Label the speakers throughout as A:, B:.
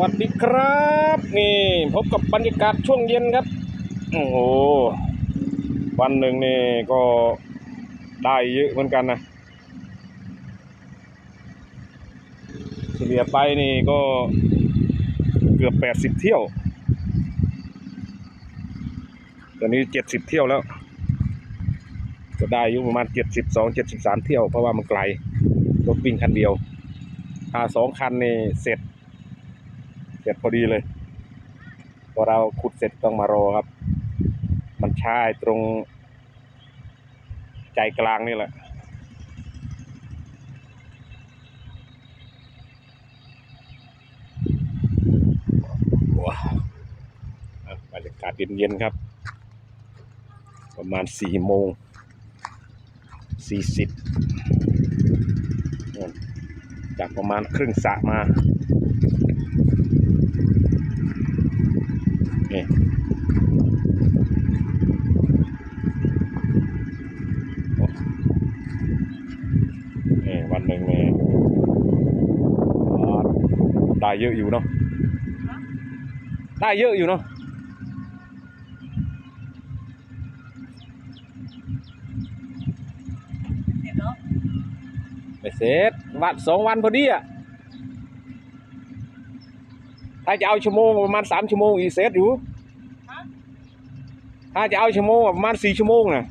A: วัสดีครับ นี่พบกับบรรยากาศช่วงเย็นครับ โอ้โหวันหนึ่งนี่ก็ได้เยอะเหมือนกันนะเฉลี่ยไปนี่ก็เกือบแปดสิบเที่ยวตอนนี้เจ็ดสิบเที่ยวแล้วก็ได้อยู่ประมาณเจ็ดสิบสองเจ็ดสิบสามเที่ยวเพราะว่ามันไกลรถวิ่งคันเดียวถ้าสองคันนี่เสร็จ เสร็จพอดีเลย พอเราขุดเสร็จต้องมารอครับ มันช้าไอ้ตรง ใจกลางนี่แหละว้าวบรรยากาศเย็นๆครับ ประมาณสี่โมงสี่สิบจากประมาณครึ่งสระมา นี่โอ้นี่วันหนึ่งนี่อ่าได้ เยอะอยู่เนาะได้เยอะอยู่เนาะ
B: เห็นเนาะ
A: ไม่เสร็จวันสองวันพอดีอะถ้าจะเอาชั่วโมงประมาณสามชั่วโมงอีกเสร็จอยู่
B: ฮะ
A: ถ้าจะเอาชั่วโมงประมาณสี่ชั่วโมงนะ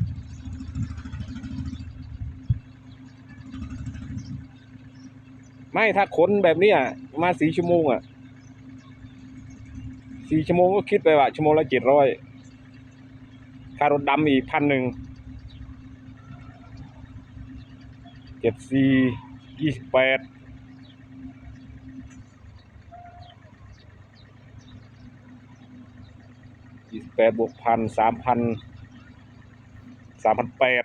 A: ไม่ถ้าขนแบบนี้ยประมาสี่ชั่วโมงอะสี่ชั่วโมงก็คิดไปว่าชั่วโมงละเจ็ดร้อยค่ารถดำอีกพันหนึ่งเจ็ดสี่ยี่สิบแปดยี่สิบแปดบวกพันสามพันสามพันแปด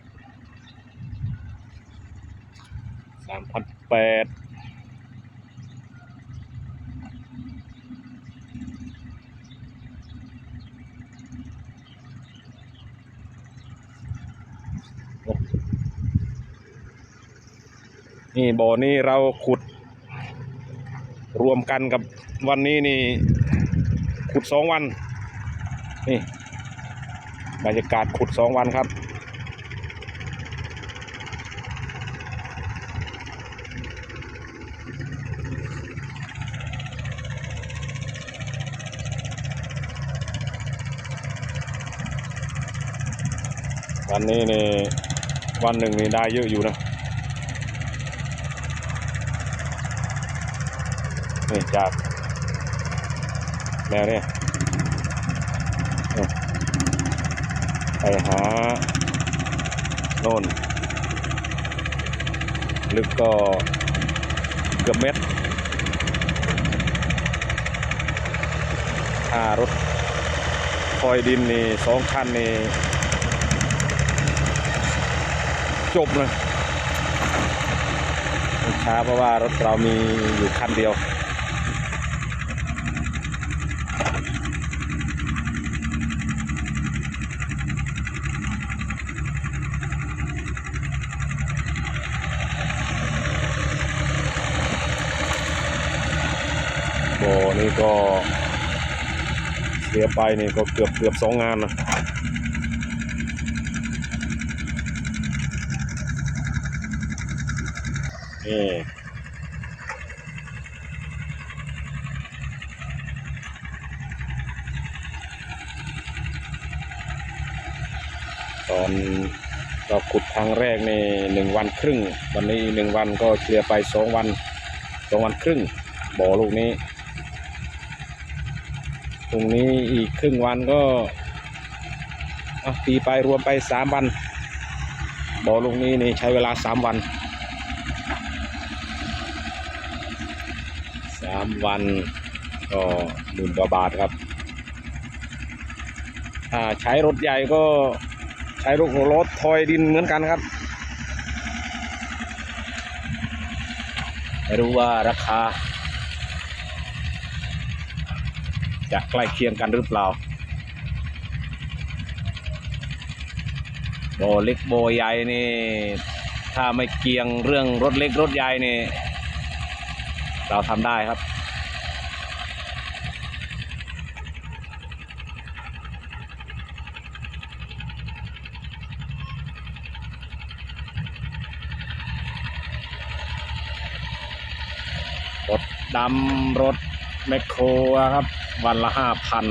A: สามพันแปด นี่บ่อนี้เราขุด รวมกันกับวันนี้นี่ ขุดสองวัน นี่บรรยากาศขุดสองวันครับวันนี้นี่วันหนึ่งนี่ได้เยอะอยู่นะ นี่จากแนวเนี่ยไปหาโน่น ลึกก็เกือบเม็ดถ้ารถคอยดินนี่สองคันนี่จบเลยช้าเพราะว่ารถเรามีอยู่คันเดียว นี่ก็เสียไปนี่ก็เกือบเกือบสองงานนะนี่ตอนเราขุดครั้งแรกนี่หนึ่งวันครึ่ง วันนี้หนึ่งวันก็เฉลี่ยไปสองวันสองวันครึ่งบ่อลูกนี้ ตรงนี้อีกครึ่งวันก็อะตีไปรวมไปสามวันบ่อลูกนี้นี่ใช้เวลาสามวันสามวันก็หมื่นกว่าบาทครับถ้าใช้รถใหญ่ก็ใช้รถรถทอยดินเหมือนกันครับไม่รู้ว่าราคา จะใกล้เคียงกันหรือเปล่าโบเล็กโบใหญ่นี่ ถ้าไม่เกียงเรื่องรถเล็กรถใหญ่นี่ เราทำได้ครับ รถดำรถ แมคโครครับ วันละห้าพัน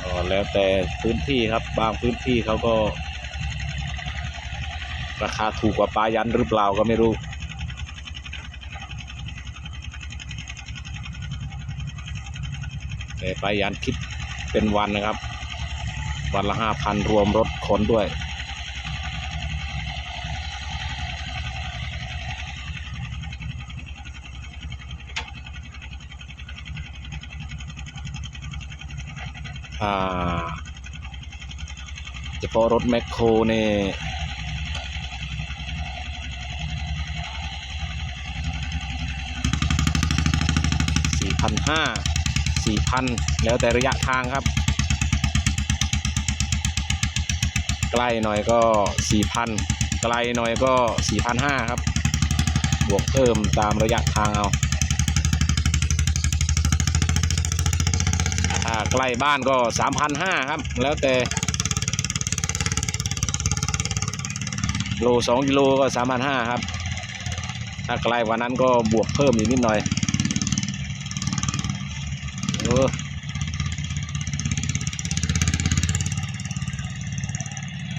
A: อ๋อแล้วแต่พื้นที่ครับบางพื้นที่เขาก็ ราคาถูกกว่าปลายันหรือเปล่าก็ไม่รู้แต่ปลายันคิดเป็นวันนะครับ วันละห้าพันรวมรถขนด้วย อ่าเฉพาะรถแมคโครเนี่ยสี่พันห้าสี่พันแล้วแต่ระยะทางครับ ใกล้หน่อยก็สี่พันไกลหน่อยก็สี่พันห้าครับ บวกเพิ่มตามระยะทางเอาถ้าใกล้บ้านก็สามพันห้าครับ แล้วแต่โลสองกิโลก็สามพันห้าครับ ถ้าไกลกว่านั้นก็บวกเพิ่มอีกนิดหน่อยเออ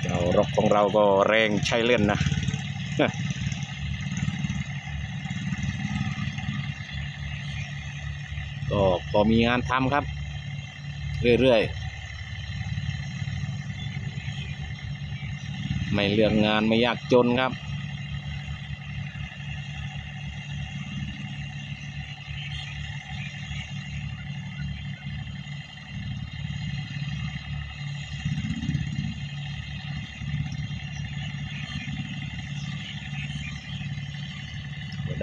A: เจ้า รถของเราก็แรงใช้เล่นนะก็พอมีงานทำครับ เรื่อยๆ ไม่เลือกงานไม่ยากจนครับ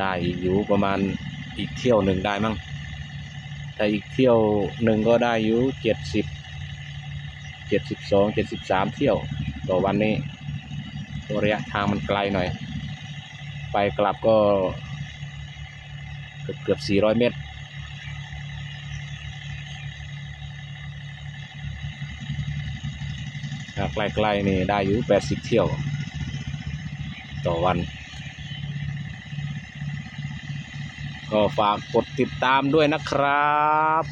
A: ได้อยู่ประมาณอีกเที่ยวหนึ่งได้มั้งแต่อีกเที่ยวหนึ่งก็ได้อยู่เจ็ดสิบเจ็ดสิบสองเจ็ดสิบสามเที่ยวต่อวันนี้ระยะทางมันไกลหน่อย ไปกลับก็เกือบเกือบสี่ร้อยเมตร ใกล้ๆนี่ได้อยู่แปดสิบเที่ยว ต่อวัน ก็ฝากกดติดตามด้วยนะครับ